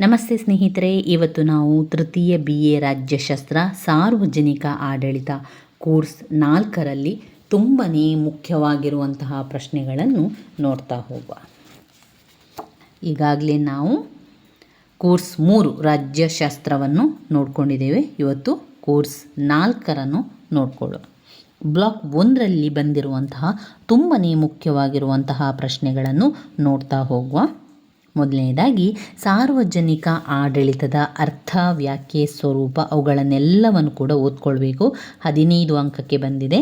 ನಮಸ್ತೆ ಸ್ನೇಹಿತರೆ, ಇವತ್ತು ನಾವು ತೃತೀಯ ಬಿ ಎ ರಾಜ್ಯಶಾಸ್ತ್ರ ಸಾರ್ವಜನಿಕ ಆಡಳಿತ ಕೋರ್ಸ್ ನಾಲ್ಕರಲ್ಲಿ ತುಂಬಾ ಮುಖ್ಯವಾಗಿರುವಂತಹ ಪ್ರಶ್ನೆಗಳನ್ನು ನೋಡ್ತಾ ಹೋಗುವ. ಈಗಾಗಲೇ ನಾವು ಕೋರ್ಸ್ ಮೂರು ರಾಜ್ಯಶಾಸ್ತ್ರವನ್ನು ನೋಡ್ಕೊಂಡಿದ್ದೇವೆ. ಇವತ್ತು ಕೋರ್ಸ್ ನಾಲ್ಕರನ್ನು ನೋಡ್ಕೊಳ್ಳೋಣ. ಬ್ಲಾಕ್ ಒಂದರಲ್ಲಿ ಬಂದಿರುವಂತಹ ತುಂಬಾ ಮುಖ್ಯವಾಗಿರುವಂತಹ ಪ್ರಶ್ನೆಗಳನ್ನು ನೋಡ್ತಾ ಹೋಗುವ. ಮೊದಲನೇದಾಗಿ ಸಾರ್ವಜನಿಕ ಆಡಳಿತದ ಅರ್ಥ, ವ್ಯಾಖ್ಯೆ, ಸ್ವರೂಪ ಅವುಗಳನ್ನೆಲ್ಲವನ್ನು ಕೂಡ ಓದ್ಕೊಳ್ಬೇಕು. ಹದಿನೈದು ಅಂಕಕ್ಕೆ ಬಂದಿದೆ.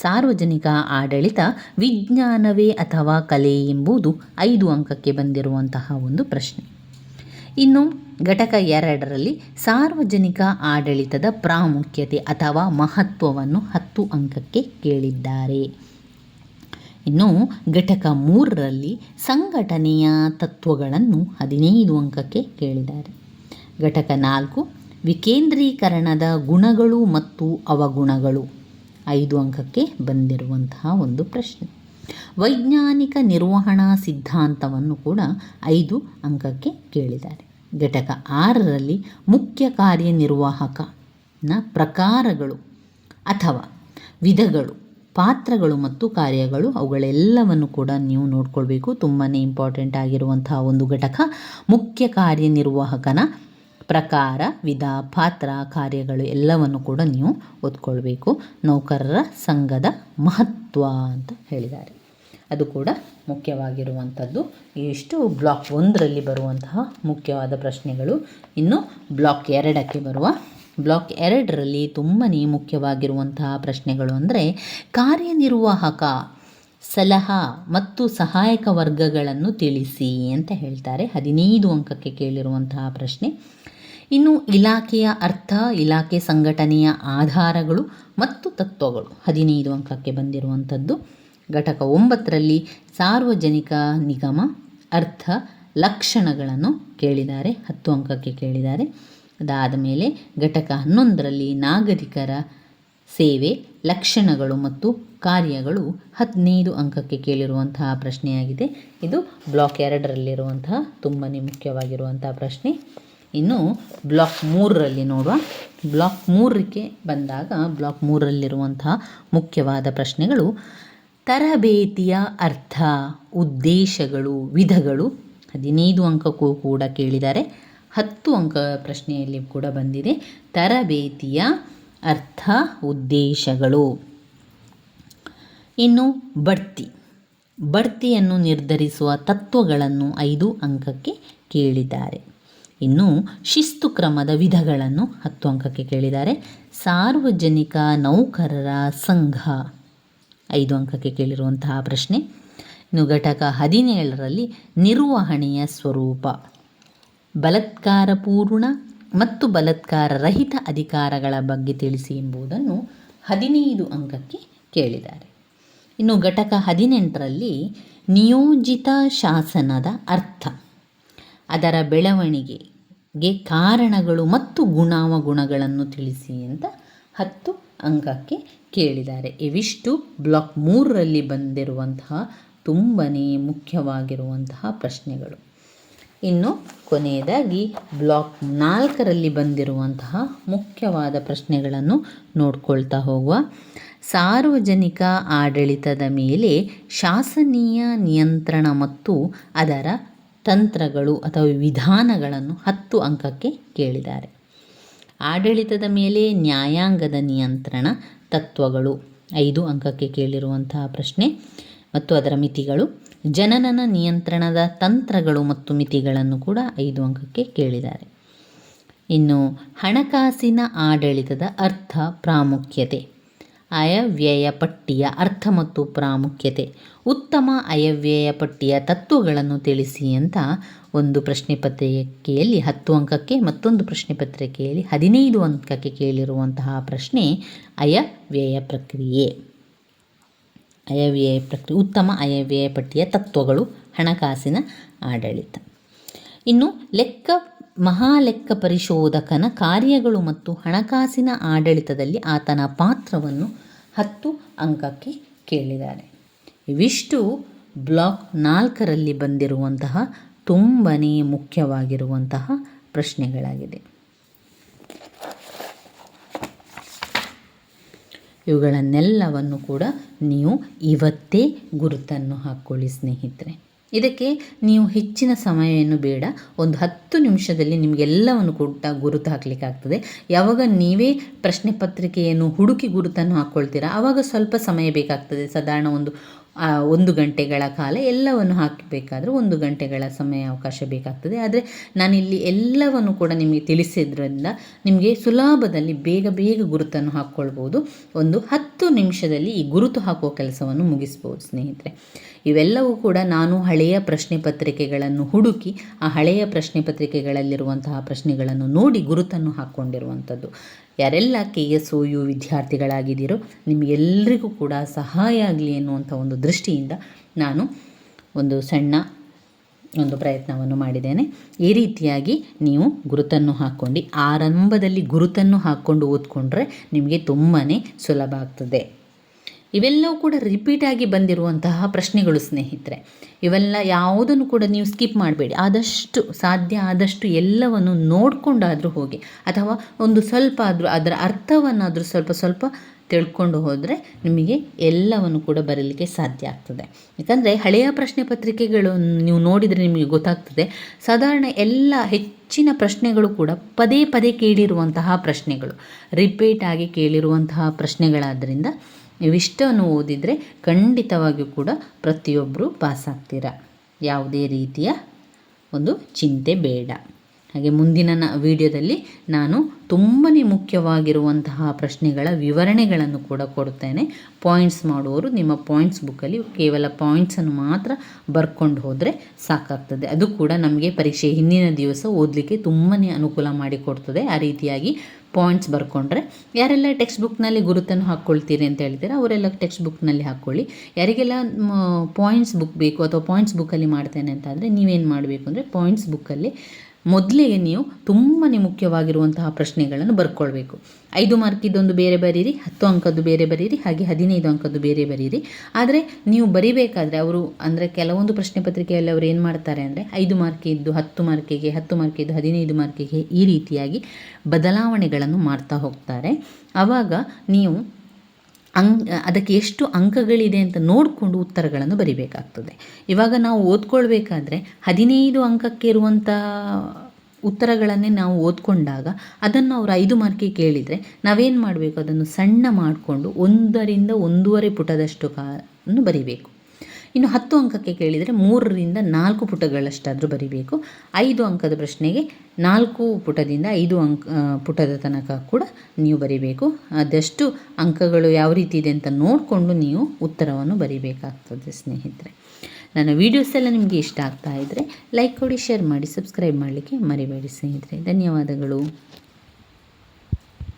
ಸಾರ್ವಜನಿಕ ಆಡಳಿತ ವಿಜ್ಞಾನವೇ ಅಥವಾ ಕಲೆ ಎಂಬುದು ಐದು ಅಂಕಕ್ಕೆ ಬಂದಿರುವಂತಹ ಒಂದು ಪ್ರಶ್ನೆ. ಇನ್ನು ಘಟಕ ಎರಡರಲ್ಲಿ ಸಾರ್ವಜನಿಕ ಆಡಳಿತದ ಪ್ರಾಮುಖ್ಯತೆ ಅಥವಾ ಮಹತ್ವವನ್ನು ಹತ್ತು ಅಂಕಕ್ಕೆ ಕೇಳಿದ್ದಾರೆ. ಇನ್ನು ಘಟಕ ಮೂರರಲ್ಲಿ ಸಂಘಟನೆಯ ತತ್ವಗಳನ್ನು ಹದಿನೈದು ಅಂಕಕ್ಕೆ ಕೇಳಿದ್ದಾರೆ. ಘಟಕ ನಾಲ್ಕು, ವಿಕೇಂದ್ರೀಕರಣದ ಗುಣಗಳು ಮತ್ತು ಅವಗುಣಗಳು. ಐದು ಅಂಕಕ್ಕೆ ಬಂದಿರುವಂತಹ ಒಂದು ಪ್ರಶ್ನೆ. ವೈಜ್ಞಾನಿಕ ನಿರ್ವಹಣಾ ಸಿದ್ಧಾಂತವನ್ನು ಕೂಡ ಐದು ಅಂಕಕ್ಕೆ ಕೇಳಿದ್ದಾರೆ. ಘಟಕ ಆರರಲ್ಲಿ ಮುಖ್ಯ ಕಾರ್ಯನಿರ್ವಾಹಕನ ಪ್ರಕಾರಗಳು ಅಥವಾ ವಿಧಗಳು. ಪಾತ್ರಗಳು ಮತ್ತು ಕಾರ್ಯಗಳು ಅವುಗಳೆಲ್ಲವನ್ನು ಕೂಡ ನೀವು ನೋಡ್ಕೊಳ್ಬೇಕು. ತುಂಬಾ ಇಂಪಾರ್ಟೆಂಟ್ ಆಗಿರುವಂತಹ ಒಂದು ಘಟಕ. ಮುಖ್ಯ ಕಾರ್ಯನಿರ್ವಾಹಕನ ಪ್ರಕಾರ, ವಿಧ, ಪಾತ್ರ, ಕಾರ್ಯಗಳು ಎಲ್ಲವನ್ನು ಕೂಡ ನೀವು ಓದ್ಕೊಳ್ಬೇಕು ನೌಕರರ ಸಂಘದ ಮಹತ್ವ ಅಂತ ಹೇಳಿದ್ದಾರೆ. ಅದು ಕೂಡ ಮುಖ್ಯವಾಗಿರುವಂಥದ್ದು. ಇಷ್ಟು ಬ್ಲಾಕ್ ಒಂದರಲ್ಲಿ ಬರುವಂತಹ ಮುಖ್ಯವಾದ ಪ್ರಶ್ನೆಗಳು. ಇನ್ನು ಬ್ಲಾಕ್ ಎರಡಕ್ಕೆ ಬರುವ ಬ್ಲಾಕ್ ಎರಡರಲ್ಲಿ ತುಂಬನೇ ಮುಖ್ಯವಾಗಿರುವಂತಹ ಪ್ರಶ್ನೆಗಳು ಅಂದರೆ ಕಾರ್ಯನಿರ್ವಾಹಕ, ಸಲಹಾ ಮತ್ತು ಸಹಾಯಕ ವರ್ಗಗಳನ್ನು ತಿಳಿಸಿ ಅಂತ ಹೇಳ್ತಾರೆ. ಹದಿನೈದು ಅಂಕಕ್ಕೆ ಕೇಳಿರುವಂತಹ ಪ್ರಶ್ನೆ. ಇನ್ನು ಇಲಾಖೆಯ ಅರ್ಥ, ಇಲಾಖೆ ಸಂಘಟನೆಯ ಆಧಾರಗಳು ಮತ್ತು ತತ್ವಗಳು ಹದಿನೈದು ಅಂಕಕ್ಕೆ ಬಂದಿರುವಂಥದ್ದು. ಘಟಕ ಒಂಬತ್ತರಲ್ಲಿ ಸಾರ್ವಜನಿಕ ನಿಗಮ, ಅರ್ಥ, ಲಕ್ಷಣಗಳನ್ನು ಕೇಳಿದ್ದಾರೆ, ಹತ್ತು ಅಂಕಕ್ಕೆ ಕೇಳಿದ್ದಾರೆ. ಅದಾದ ಮೇಲೆ ಘಟಕ ಹನ್ನೊಂದರಲ್ಲಿ ನಾಗರಿಕರ ಸೇವೆ, ಲಕ್ಷಣಗಳು ಮತ್ತು ಕಾರ್ಯಗಳು ಹದಿನೈದು ಅಂಕಕ್ಕೆ ಕೇಳಿರುವಂತಹ ಪ್ರಶ್ನೆಯಾಗಿದೆ. ಇದು ಬ್ಲಾಕ್ ಎರಡರಲ್ಲಿರುವಂತಹ ತುಂಬಾ ಮುಖ್ಯವಾಗಿರುವಂತಹ ಪ್ರಶ್ನೆ. ಇನ್ನು ಬ್ಲಾಕ್ ಮೂರರಲ್ಲಿ ನೋಡುವ, ಬ್ಲಾಕ್ ಮೂರಕ್ಕೆ ಬಂದಾಗ ಬ್ಲಾಕ್ ಮೂರರಲ್ಲಿರುವಂತಹ ಮುಖ್ಯವಾದ ಪ್ರಶ್ನೆಗಳು, ತರಬೇತಿಯ ಅರ್ಥ, ಉದ್ದೇಶಗಳು, ವಿಧಗಳು ಹದಿನೈದು ಅಂಕಕ್ಕೂ ಕೂಡ ಕೇಳಿದ್ದಾರೆ. ಹತ್ತು ಅಂಕ ಪ್ರಶ್ನೆಯಲ್ಲಿ ಕೂಡ ಬಂದಿದೆ. ತರಬೇತಿಯ ಅರ್ಥ ಉದ್ದೇಶಗಳು. ಇನ್ನು ಬಡ್ತಿ. ಬಡ್ತಿಯನ್ನು ನಿರ್ಧರಿಸುವ ತತ್ವಗಳನ್ನು ಐದು ಅಂಕಕ್ಕೆ ಕೇಳಿದ್ದಾರೆ. ಇನ್ನು ಶಿಸ್ತು ಕ್ರಮದ ವಿಧಗಳನ್ನು ಹತ್ತು ಅಂಕಕ್ಕೆ ಕೇಳಿದ್ದಾರೆ. ಸಾರ್ವಜನಿಕ ನೌಕರರ ಸಂಘ ಐದು ಅಂಕಕ್ಕೆ ಕೇಳಿರುವಂತಹ ಪ್ರಶ್ನೆ. ಇನ್ನು ಘಟಕ ಹದಿನೇಳರಲ್ಲಿ ನಿರ್ವಹಣೆಯ ಸ್ವರೂಪ. ಬಲತ್ಕಾರಪೂರ್ಣ ಮತ್ತು ಬಲತ್ಕಾರ ರಹಿತ ಅಧಿಕಾರಗಳ ಬಗ್ಗೆ ತಿಳಿಸಿ ಎಂಬುದನ್ನು ಹದಿನೈದು ಅಂಕಕ್ಕೆ ಕೇಳಿದ್ದಾರೆ. ಇನ್ನು ಘಟಕ ಹದಿನೆಂಟರಲ್ಲಿ ನಿಯೋಜಿತ ಶಾಸನದ ಅರ್ಥ. ಅದರ ಬೆಳವಣಿಗೆಗೆ ಕಾರಣಗಳು ಮತ್ತು ಗುಣಾವಗುಣಗಳನ್ನು ತಿಳಿಸಿ ಅಂತ ಹತ್ತು ಅಂಕಕ್ಕೆ ಕೇಳಿದ್ದಾರೆ. ಇವಿಷ್ಟು ಬ್ಲಾಕ್ ಮೂರರಲ್ಲಿ ಬಂದಿರುವಂತಹ ತುಂಬನೇ ಮುಖ್ಯವಾಗಿರುವಂತಹ ಪ್ರಶ್ನೆಗಳು. ಇನ್ನು ಕೊನೆಯದಾಗಿ ಬ್ಲಾಕ್ ನಾಲ್ಕರಲ್ಲಿ ಬಂದಿರುವಂತಹ ಮುಖ್ಯವಾದ ಪ್ರಶ್ನೆಗಳನ್ನು ನೋಡ್ಕೊಳ್ತಾ ಹೋಗುವ. ಸಾರ್ವಜನಿಕ ಆಡಳಿತದ ಮೇಲೆ ಶಾಸನೀಯ ನಿಯಂತ್ರಣ ಮತ್ತು ಅದರ ತಂತ್ರಗಳು ಅಥವಾ ವಿಧಾನಗಳನ್ನು ಹತ್ತು ಅಂಕಕ್ಕೆ ಕೇಳಿದ್ದಾರೆ. ಆಡಳಿತದ ಮೇಲೆ ನ್ಯಾಯಾಂಗದ ನಿಯಂತ್ರಣ, ತತ್ವಗಳು ಐದು ಅಂಕಕ್ಕೆ ಕೇಳಿರುವಂತಹ ಪ್ರಶ್ನೆ. ಮತ್ತು ಅದರ ಮಿತಿಗಳು ಜನನನ ನಿಯಂತ್ರಣದ ತಂತ್ರಗಳು ಮತ್ತು ಮಿತಿಗಳನ್ನು ಕೂಡ ಐದು ಅಂಕಕ್ಕೆ ಕೇಳಿದ್ದಾರೆ. ಇನ್ನು ಹಣಕಾಸಿನ ಆಡಳಿತದ ಅರ್ಥ ಪ್ರಾಮುಖ್ಯತೆ. ಅಯವ್ಯಯ ಪಟ್ಟಿಯ ಅರ್ಥ ಮತ್ತು ಪ್ರಾಮುಖ್ಯತೆ. ಉತ್ತಮ ಅಯವ್ಯಯ ಪಟ್ಟಿಯ ತತ್ವಗಳನ್ನು ತಿಳಿಸಿ ಅಂತ ಒಂದು ಪ್ರಶ್ನೆ ಪತ್ರಿಕೆಯಲ್ಲಿ, ಹತ್ತು ಅಂಕಕ್ಕೆ ಮತ್ತೊಂದು ಪ್ರಶ್ನೆ ಪತ್ರಿಕೆಯಲ್ಲಿ ಹದಿನೈದು ಅಂಕಕ್ಕೆ ಕೇಳಿರುವಂತಹ ಪ್ರಶ್ನೆ ಅಯವ್ಯಯ ಪ್ರಕ್ರಿಯೆ. ಅಯವ್ಯಯ ಪ್ರಕ್ರಿಯೆ, ಉತ್ತಮ ಅಯವ್ಯಯ ಪಟ್ಟಿಯ ತತ್ವಗಳು ಹಣಕಾಸಿನ ಆಡಳಿತ. ಇನ್ನು ಲೆಕ್ಕ, ಮಹಾಲೆಕ್ಕ ಪರಿಶೋಧಕನ ಕಾರ್ಯಗಳು ಮತ್ತು ಹಣಕಾಸಿನ ಆಡಳಿತದಲ್ಲಿ ಆತನ ಪಾತ್ರವನ್ನು ಹತ್ತು ಅಂಕಕ್ಕೆ ಕೇಳಿದ್ದಾರೆ. ಇವಿಷ್ಟು ಬ್ಲಾಕ್ ನಾಲ್ಕರಲ್ಲಿ ಬಂದಿರುವಂತಹ ತುಂಬನೇ ಮುಖ್ಯವಾಗಿರುವಂತಹ ಪ್ರಶ್ನೆಗಳಾಗಿದೆ. ಇವುಗಳನ್ನೆಲ್ಲವನ್ನು ಕೂಡ ನೀವು ಇವತ್ತೇ ಗುರುತನ್ನು ಹಾಕ್ಕೊಳ್ಳಿ ಸ್ನೇಹಿತರೆ. ಇದಕ್ಕೆ ನೀವು ಹೆಚ್ಚಿನ ಸಮಯವನ್ನು ಬೇಡ. ಒಂದು ಹತ್ತು ನಿಮಿಷದಲ್ಲಿ ನಿಮಗೆಲ್ಲವನ್ನು ಕೂಡ ಗುರುತು ಹಾಕಲಿಕ್ಕಾಗ್ತದೆ ಯಾವಾಗ ನೀವೇ ಪ್ರಶ್ನೆ ಪತ್ರಿಕೆಯನ್ನು ಹುಡುಕಿ ಗುರುತನ್ನು ಹಾಕ್ಕೊಳ್ತೀರಾ ಆವಾಗ ಸ್ವಲ್ಪ ಸಮಯ ಬೇಕಾಗ್ತದೆ. ಸಾಧಾರಣ ಒಂದು ಒಂದು ಗಂಟೆಗಳ ಕಾಲ ಎಲ್ಲವನ್ನು ಹಾಕಬೇಕಾದ್ರೆ ಒಂದು ಗಂಟೆಗಳ ಸಮಯ ಅವಕಾಶ ಬೇಕಾಗ್ತದೆ. ಆದರೆ ನಾನಿಲ್ಲಿ ಎಲ್ಲವನ್ನು ಕೂಡ ನಿಮಗೆ ತಿಳಿಸಿದ್ರಿಂದ ನಿಮಗೆ ಸುಲಭದಲ್ಲಿ ಬೇಗ ಬೇಗ ಗುರುತನ್ನು ಹಾಕ್ಕೊಳ್ಬೋದು. ಒಂದು ಹತ್ತು ನಿಮಿಷದಲ್ಲಿ ಈ ಗುರುತು ಹಾಕುವ ಕೆಲಸವನ್ನು ಮುಗಿಸ್ಬೋದು, ಸ್ನೇಹಿತರೆ. ಇವೆಲ್ಲವೂ ಕೂಡ ನಾನು ಹಳೆಯ ಪ್ರಶ್ನೆ ಪತ್ರಿಕೆಗಳನ್ನು ಹುಡುಕಿ, ಆ ಹಳೆಯ ಪ್ರಶ್ನೆ ಪತ್ರಿಕೆಗಳಲ್ಲಿರುವಂತಹ ಪ್ರಶ್ನೆಗಳನ್ನು ನೋಡಿ ಗುರುತನ್ನು ಹಾಕ್ಕೊಂಡಿರುವಂಥದ್ದು. ಯಾರೆಲ್ಲ ಕೆ ಎಸ್ ಒ ಯು ವಿದ್ಯಾರ್ಥಿಗಳಾಗಿದ್ದೀರೋ ನಿಮಗೆಲ್ಲರಿಗೂ ಕೂಡ ಸಹಾಯ ಆಗಲಿ ಎನ್ನುವಂಥ ಒಂದು ದೃಷ್ಟಿಯಿಂದ ನಾನು ಒಂದು ಸಣ್ಣ ಒಂದು ಪ್ರಯತ್ನವನ್ನು ಮಾಡಿದ್ದೇನೆ. ಈ ರೀತಿಯಾಗಿ ನೀವು ಗುರುತನ್ನು ಹಾಕ್ಕೊಂಡು ಆರಂಭದಲ್ಲಿ ಗುರುತನ್ನು ಹಾಕ್ಕೊಂಡು ಓದ್ಕೊಂಡ್ರೆ ನಿಮಗೆ ತುಂಬಾ ಸುಲಭ ಆಗ್ತದೆ. ಇವೆಲ್ಲವೂ ಕೂಡ ರಿಪೀಟ್ ಆಗಿ ಬಂದಿರುವಂತಹ ಪ್ರಶ್ನೆಗಳು ಸ್ನೇಹಿತರೆ. ಇವೆಲ್ಲ ಯಾವುದನ್ನು ಕೂಡ ನೀವು ಸ್ಕಿಪ್ ಮಾಡಬೇಡಿ. ಆದಷ್ಟು ಸಾಧ್ಯ ಆದಷ್ಟು ಎಲ್ಲವನ್ನು ನೋಡಿಕೊಂಡಾದರೂ ಹೋಗಿ. ಅಥವಾ ಒಂದು ಸ್ವಲ್ಪ ಆದರೂ ಅದರ ಅರ್ಥವನ್ನಾದರೂ ಸ್ವಲ್ಪ ಸ್ವಲ್ಪ ತಿಳ್ಕೊಂಡು ಹೋದರೆ ನಿಮಗೆ ಎಲ್ಲವನ್ನು ಕೂಡ ಬರೀಲಿಕ್ಕೆ ಸಾಧ್ಯ ಆಗ್ತದೆ. ಯಾಕಂದರೆ ಹಳೆಯ ಪ್ರಶ್ನೆ ಪತ್ರಿಕೆಗಳನ್ನು ನೀವು ನೋಡಿದರೆ ನಿಮಗೆ ಗೊತ್ತಾಗ್ತದೆ. ಸಾಧಾರಣ ಎಲ್ಲ ಹೆಚ್ಚಿನ ಪ್ರಶ್ನೆಗಳು ಕೂಡ ಪದೇ ಪದೇ ಕೇಳಿರುವಂತಹ ಪ್ರಶ್ನೆಗಳು. ರಿಪೀಟ್ ಆಗಿ ಕೇಳಿರುವಂತಹ ಪ್ರಶ್ನೆಗಳಾದ್ದರಿಂದ ಇವಿಷ್ಟನ್ನು ಓದಿದರೆ ಖಂಡಿತವಾಗಿಯೂ ಕೂಡ ಪ್ರತಿಯೊಬ್ಬರು ಪಾಸ್ ಆಗ್ತೀರಾ ಯಾವುದೇ ರೀತಿಯ ಒಂದು ಚಿಂತೆ ಬೇಡ. ಹಾಗೆ ಮುಂದಿನ ನ ವಿಡಿಯೋದಲ್ಲಿ ನಾನು ತುಂಬಾ ಮುಖ್ಯವಾಗಿರುವಂತಹ ಪ್ರಶ್ನೆಗಳ ವಿವರಣೆಗಳನ್ನು ಕೂಡ ಕೊಡ್ತೇನೆ ಪಾಯಿಂಟ್ಸ್ ಮಾಡುವವರು ನಿಮ್ಮ ಪಾಯಿಂಟ್ಸ್ ಬುಕ್ಕಲ್ಲಿ ಕೇವಲ ಪಾಯಿಂಟ್ಸನ್ನು ಮಾತ್ರ ಬರ್ಕೊಂಡು ಹೋದರೆ ಸಾಕಾಗ್ತದೆ. ಅದು ಕೂಡ ನಮಗೆ ಪರೀಕ್ಷೆ ಹಿಂದಿನ ದಿವಸ ಓದಲಿಕ್ಕೆ ತುಂಬಾ ಅನುಕೂಲ ಮಾಡಿಕೊಡ್ತದೆ. ಆ ರೀತಿಯಾಗಿ ಪಾಯಿಂಟ್ಸ್ ಬರ್ಕೊಂಡ್ರೆ ಯಾರೆಲ್ಲ ಟೆಕ್ಸ್ಟ್ ಬುಕ್ನಲ್ಲಿ ಗುರುತನ್ನು ಹಾಕ್ಕೊಳ್ತೀರಿ ಅಂತ ಹೇಳ್ತೀರಾ, ಅವರೆಲ್ಲ ಟೆಕ್ಸ್ಟ್ ಬುಕ್ನಲ್ಲಿ ಹಾಕ್ಕೊಳ್ಳಿ ಯಾರಿಗೆಲ್ಲ ಪಾಯಿಂಟ್ಸ್ ಬುಕ್ ಬೇಕು ಅಥವಾ ಪಾಯಿಂಟ್ಸ್ ಬುಕ್ಕಲ್ಲಿ ಮಾಡ್ತೇನೆ ಅಂತ ಅಂದರೆ ನೀವೇನು ಮಾಡಬೇಕು ಅಂದರೆ ಪಾಯಿಂಟ್ಸ್ ಬುಕ್ಕಲ್ಲಿ ಮೊದಲಿಗೆ ನೀವು ತುಂಬಾ ಮುಖ್ಯವಾಗಿರುವಂತಹ ಪ್ರಶ್ನೆಗಳನ್ನು ಬರ್ಕೊಳ್ಬೇಕು. ಐದು ಮಾರ್ಕಿದ್ದೊಂದು ಬೇರೆ ಬರೀರಿ, ಹತ್ತು ಅಂಕದ್ದು ಬೇರೆ ಬರೀರಿ, ಹಾಗೆ ಹದಿನೈದು ಅಂಕದ್ದು ಬೇರೆ ಬರೀರಿ. ಆದರೆ ನೀವು ಬರಿಬೇಕಾದ್ರೆ ಅವರು ಅಂದರೆ ಕೆಲವೊಂದು ಪ್ರಶ್ನೆ ಪತ್ರಿಕೆಯಲ್ಲಿ ಅವರು ಏನು ಮಾಡ್ತಾರೆ ಅಂದರೆ ಐದು ಮಾರ್ಕಿದ್ದು ಹತ್ತು ಮಾರ್ಕಿಗೆ, ಹತ್ತು ಮಾರ್ಕಿದ್ದು ಹದಿನೈದು ಮಾರ್ಕಿಗೆ ಈ ರೀತಿಯಾಗಿ ಬದಲಾವಣೆಗಳನ್ನು ಮಾಡ್ತಾ ಹೋಗ್ತಾರೆ. ಆವಾಗ ನೀವು ಅಂಕ್ ಅದಕ್ಕೆ ಎಷ್ಟು ಅಂಕಗಳಿದೆ ಅಂತ ನೋಡಿಕೊಂಡು ಉತ್ತರಗಳನ್ನು ಬರಿಬೇಕಾಗ್ತದೆ. ಇವಾಗ ನಾವು ಓದ್ಕೊಳ್ಬೇಕಾದ್ರೆ ಹದಿನೈದು ಅಂಕಕ್ಕೆ ಇರುವಂಥ ಉತ್ತರಗಳನ್ನೇ ನಾವು ಓದ್ಕೊಂಡಾಗ ಅದನ್ನು ಅವರು ಐದು ಮಾರ್ಕಿಗೆ ಕೇಳಿದರೆ ನಾವೇನು ಮಾಡಬೇಕು? ಅದನ್ನು ಸಣ್ಣ ಮಾಡಿಕೊಂಡು ಒಂದರಿಂದ ಒಂದೂವರೆ ಪುಟದಷ್ಟು ಕಾನ್ನು ಬರಿಬೇಕು. ಇನ್ನು ಹತ್ತು ಅಂಕಕ್ಕೆ ಕೇಳಿದರೆ ಮೂರರಿಂದ ನಾಲ್ಕು ಪುಟಗಳಷ್ಟಾದರೂ ಬರಿಬೇಕು. ಐದು ಅಂಕದ ಪ್ರಶ್ನೆಗೆ ನಾಲ್ಕು ಪುಟದಿಂದ ಐದು ಅಂಕ ಪುಟದ ತನಕ ಕೂಡ ನೀವು ಬರಿಬೇಕು. ಅದಷ್ಟು ಅಂಕಗಳು ಯಾವ ರೀತಿ ಇದೆ ಅಂತ ನೋಡಿಕೊಂಡು ನೀವು ಉತ್ತರವನ್ನು ಬರಿಬೇಕಾಗ್ತದೆ ಸ್ನೇಹಿತರೆ. ನನ್ನ ವೀಡಿಯೋಸ್ ಎಲ್ಲ ನಿಮಗೆ ಇಷ್ಟ ಆಗ್ತಾ ಇದ್ದರೆ ಲೈಕ್ ಕೊಡಿ ಶೇರ್ ಮಾಡಿ ಸಬ್ಸ್ಕ್ರೈಬ್ ಮಾಡಲಿಕ್ಕೆ ಮರಿಬೇಡಿ ಸ್ನೇಹಿತರೆ. ಧನ್ಯವಾದಗಳು.